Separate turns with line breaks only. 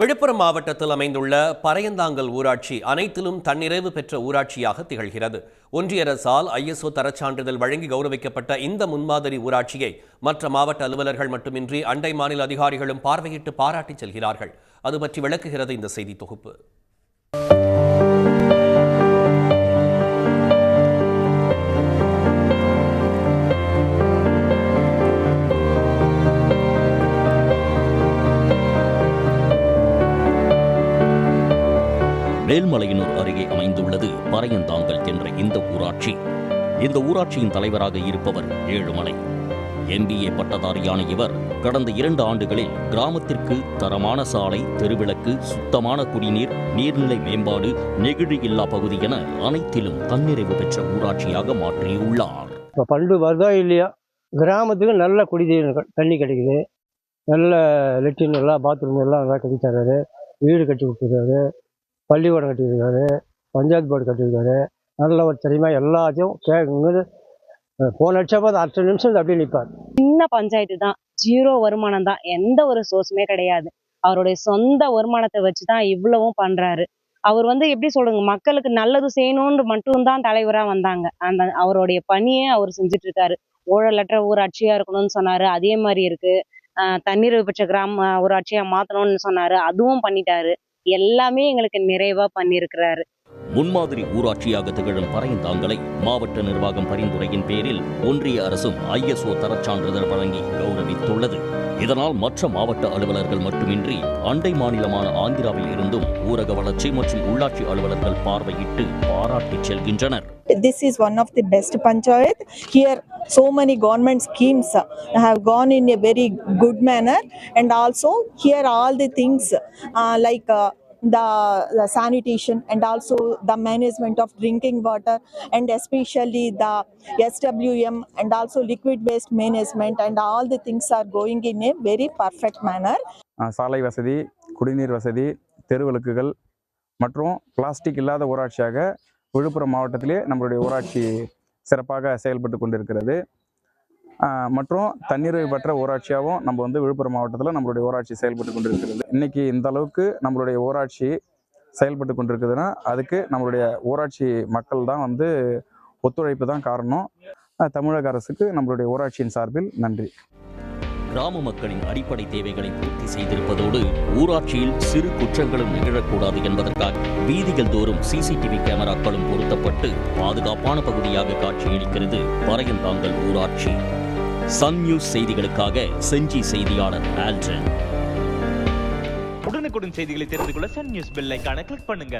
விழுப்புரம் மாவட்டத்தில் அமைந்துள்ள பறையந்தாங்கல் ஊராட்சி அனைத்திலும் தன்னிறைவு பெற்ற ஊராட்சியாக திகழ்கிறது. ஒன்றிய அரசால் ஐஎஸ்ஓ தரச்சான்றிதழ் வழங்கி கௌரவிக்கப்பட்ட இந்த முன்மாதிரி ஊராட்சியை மற்ற மாவட்ட அலுவலர்கள் மட்டுமின்றி அண்டை மாநில அதிகாரிகளும் பார்வையிட்டு பாராட்டி செல்கிறார்கள். அது பற்றி விளக்குகிறது இந்த செய்தி தொகுப்பு.
மேல்மலையனூர் அருகே அமைந்துள்ளது பறையந்தாங்கல் என்ற இந்த ஊராட்சி. இந்த ஊராட்சியின் தலைவராக இருப்பவர் ஏழுமலை. எம்பிஏ பட்டதாரியான இவர் கடந்த இரண்டு ஆண்டுகளில் கிராமத்திற்கு தரமான சாலை தெருவிளக்கு சுத்தமான குடிநீர் நீர்நிலை மேம்பாடு நெகிழி இல்லா பகுதி என அனைத்திலும் தன்னிறைவு பெற்ற ஊராட்சியாக மாற்றியுள்ளார்.
இப்போ பண்டு வருதா இல்லையா? கிராமத்துக்கு நல்ல குடிநீர் க- தண்ணி கிடைக்குது. நல்ல லெட்டின் எல்லாம் பாத்ரூம் எல்லாம் நல்லா கட்டி தர்றாரு வீடு கட்டி கொடுத்துருக்காரு. பள்ளிக்கூடம் கட்டியிருக்காரு பஞ்சாயத்து போர்டு கட்டியிருக்காரு. நல்ல ஒரு தெரியுமா எல்லாத்தையும் கேட்கும்போது போன லட்சம் பார்த்து அரை நிமிஷம் அப்படியே நிற்பார்
சின்ன பஞ்சாயத்து தான் ஜீரோ வருமானம் தான் எந்த ஒரு சோர்ஸுமே கிடையாது. அவருடைய சொந்த வருமானத்தை வச்சு தான் இவ்வளவும் பண்றாரு. அவர் வந்து எப்படி சொல்லுங்க மக்களுக்கு நல்லது செய்யணும்னு மட்டும்தான் தலைவரா வந்தாங்க. அந்த அவருடைய பணியை அவர் செஞ்சுட்டு இருக்காரு ஊழலற்ற ஊராட்சியா இருக்கணும்னு சொன்னாரு அதே மாதிரி இருக்கு. தண்ணீர் பெற்ற கிராம ஊராட்சியா மாத்தணும்னு சொன்னாரு அதுவும் பண்ணிட்டாரு. எல்லாமே எங்களுக்கு நிறைவா பண்ணியிருக்கிறாரு
முன்மாதிரி ஊராட்சியாக திகழும் பறையந்தாங்கலை மாவட்ட நிர்வாகம் பரிந்துரையின் பேரில் ஒன்றிய அரசும் ஐஎஸ்ஓ தரச்சான்றிதழ் வழங்கி கௌரவித்துள்ளது. இதனால் மற்ற மாவட்ட அலுவலர்கள் மட்டுமின்றி அண்டை மாநிலமான ஆந்திராவில் இருந்தும் ஊரக வளர்ச்சி மற்றும் உள்ளாட்சி அலுவலர்கள் பார்வையிட்டு பாராட்டிச் செல்கின்றனர்.
This is one of the best panchayat. Here so many government schemes have gone in a very good manner. And also here all the things uh, like uh, the, the sanitation and also the management of drinking water and especially the swm and also liquid waste management and all the things are going in a very perfect manner
சாலை வசதி குடிநீர் வசதி தெருவிளக்குகள் மற்றும் plastic இல்லாத ஊராட்சியாக விழுப்புரம் மாவட்டத்திலே நம்மளுடைய ஊராட்சி சிறப்பாக செயல்பட்டு கொண்டிருக்கிறது மற்றும் தன்னிறைவு பெற்ற ஊராட்சியாகவும் நம்ம வந்து விழுப்புரம் மாவட்டத்தில் நம்மளுடைய ஊராட்சி செயல்பட்டு கொண்டிருக்கிறது. இன்றைக்கி இந்த அளவுக்கு நம்மளுடைய ஊராட்சி செயல்பட்டு கொண்டிருக்குதுன்னா அதுக்கு நம்மளுடைய ஊராட்சி மக்கள் தான் வந்து ஒத்துழைப்பு தான் காரணம். தமிழக அரசுக்கு நம்மளுடைய ஊராட்சியின் சார்பில் நன்றி.
கிராம மக்களின் அடிப்படை தேவைகளை பூர்த்தி செய்திருப்பதோடு ஊராட்சியில் சிறு குற்றங்களும் நிகழக்கூடாது என்பதற்காக வீதிகள் தோறும் சிசிடிவி கேமராக்களும் பொருத்தப்பட்டு பாதுகாப்பான பகுதியாக காட்சியளிக்கிறது பறையந்தாங்கல் ஊராட்சி. சன் நியூஸ் செய்திகளுக்காக செஞ்சி செய்தியாளர் ஆல்டன்
உடனுக்குடன் செய்திகளை தெரிந்து கொள்ள சன் நியூஸ் பெல் ஐகானை கிளிக் பண்ணுங்க.